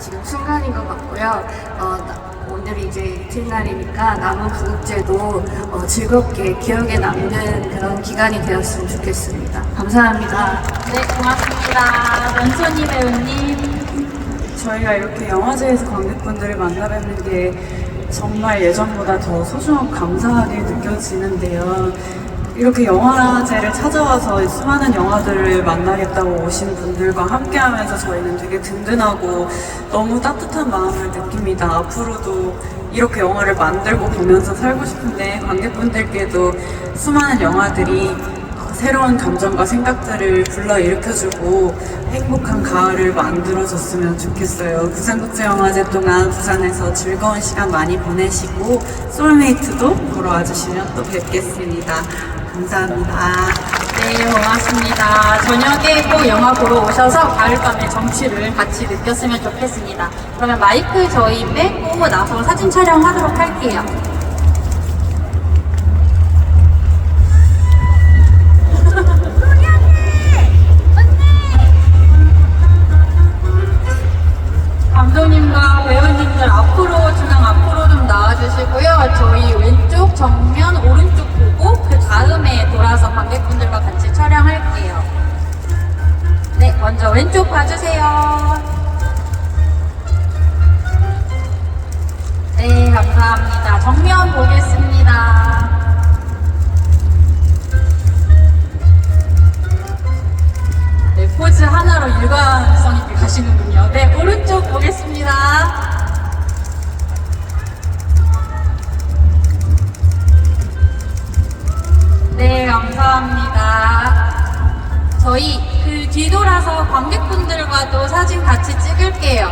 지금 순간인 것 같고요. 어, 나- 오늘이 이제 이튿날이니까 남은 구급제도 어, 즐겁게 기억에 남는 그런 기간이 되었으면 좋겠습니다. 감사합니다. 네, 고맙습니다. 런천이 배우님. 저희가 이렇게 영화제에서 관객분들을 만나 뵙는 게 정말 예전보다 더 소중하고 감사하게 느껴지는데요. 이렇게 영화제를 찾아와서 수많은 영화들을 만나겠다고 오신 분들과 함께 하면서 저희는 되게 든든하고 너무 따뜻한 마음을 느낍니다. 앞으로도 이렇게 영화를 만들고 보면서 살고 싶은데 관객분들께도 수많은 영화들이 새로운 감정과 생각들을 불러일으켜주고 행복한 가을을 만들어줬으면 좋겠어요. 부산국제영화제 동안 부산에서 즐거운 시간 많이 보내시고 소울메이트도 보러 와주시면 또 뵙겠습니다. 감사합니다. 네, 고맙습니다. 저녁에 꼭 영화 보러 오셔서 가을밤의 정취를 같이 느꼈으면 좋겠습니다. 그러면 마이크 저희 빼고 나서 사진 촬영하도록 할게요. 감독님과 배우님들 앞으로 중앙 앞으로 좀 나와주시고요. 저희 왼쪽 정면 다음에 관객분들과 같이 촬영할게요. 네, 먼저 왼쪽 봐주세요. 네, 감사합니다. 정면 보겠습니다. 네, 포즈 하나로 일관성 있게 가시는군요. 네, 오른쪽 보겠습니다. 저희 그 뒤돌아서 관객분들과도 사진 같이 찍을게요.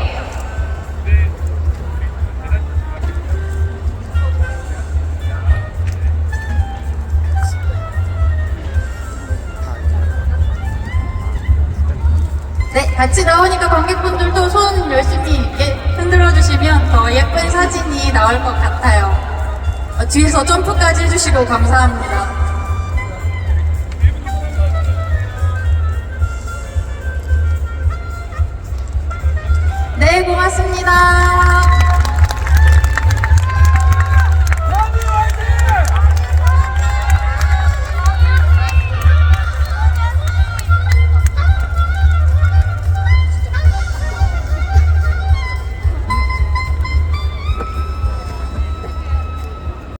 네, 같이 나오니까 관객분들도 손 열심히 흔들어 주시면 더 예쁜 사진이 나올 것 같아요. 어, 뒤에서 점프까지 해주시고 감사합니다. 네, 고맙습니다.